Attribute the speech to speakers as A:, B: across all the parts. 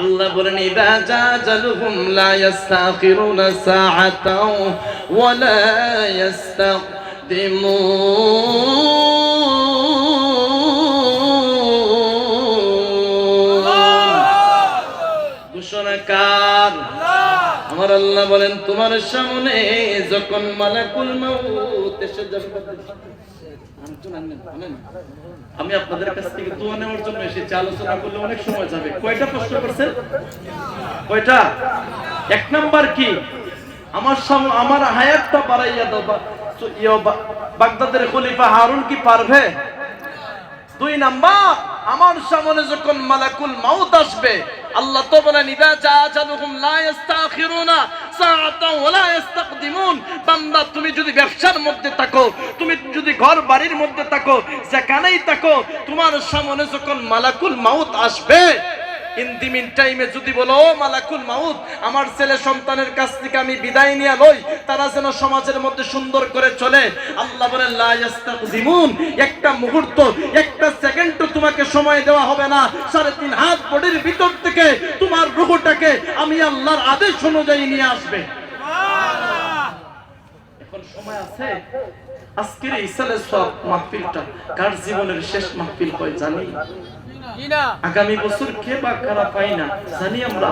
A: আল্লাহ বলেন ইদা জাজালুহুম লা ইস্তাখিরুনা সাআতাও ওয়া লা ইস্তাকদিমুন ঘোষণাকার। আমার আল্লাহ বলেন, তোমার সামনে যখন মালাকুল মাউত এসে আমি আপনাদের কাছ থেকে দোয়া নেওয়ার জন্য এসেছি, আলোচনা করলে অনেক সময় যাবে। কয়টা প্রশ্ন করছেন? কয়টা? এক নাম্বার কি? আমার সামনে আমার হায়াতটা বাড়াইয়া দাও বাগদাদের খলিফা হারুন কি পারবে? দুই নাম্বার, আমার সামনে যখন মালাকুল মাউত আসবে আল্লাহ তো বলেন, ইদা জাআজালুহুম লা ইস্তাখিরুনা সাআতাও লা ইস্তাকদিমুন। বান্দা, তুমি যদি ব্যবসার মধ্যে থাকো, তুমি যদি ঘর বাড়ির মধ্যে থাকো, যেখানেই থাকো, তোমার সামনে যখন মালাকুল মাউত আসবে ইন দি মিন টাইমে যদি বলো, "ও মালাকুল মাউত, আমার ছেলে সন্তানের কাছ থেকে আমি বিদায় নিয়ে লই, তারা যেন সমাজের মধ্যে সুন্দর করে চলে। আল্লাহ বলেন, লা ইস্তাকদিমুন। একটা মুহূর্ত, একটা সেকেন্ড তোমাকে সময় দেওয়া হবে না। সাড়ে তিন হাত বডির ভিতর থেকে তোমার রুহটাকে আমি আল্লাহর আদেশ অনুযায়ী নিয়ে আসবে। এখন সময় আছে। আজকের সব মাহফিলটা কার জীবনের শেষ মাহফিল হয় জানি? আগামী বছর কে বা কারা পাই না জানি আমরা।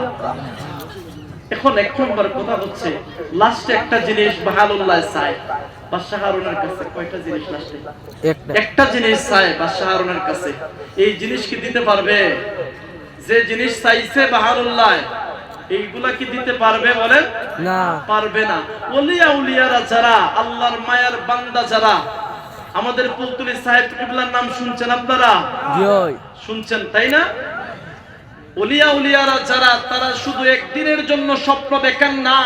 A: এখন এক নম্বর কথা হচ্ছে লাস্টে একটা জিনিস বাহালুল্লাহ চায় বাদশাহ হারুনের কাছে কয়টা জিনিস লাস্টে
B: একটা।
A: একটা জিনিস চায় বাদশাহ হারুনের কাছে। এই জিনিস কি দিতে পারবে? যে জিনিস চাইছে বাহালুল্লাহ এইগুলা কি দিতে পারবে বলেন?
B: না।
A: পারবে না। ওলিয়া উলিয়ারা যারা আল্লাহর মায়ার বান্দা যারা আমাদের পুলতুলি সাহেব কিবলার নাম শুনছেন আপনারা? শুনছেন তাই না? ওলিয়া উলিয়ারা যারা তারা শুধু একদিনের জন্য স্বপ্ন দেখেন না।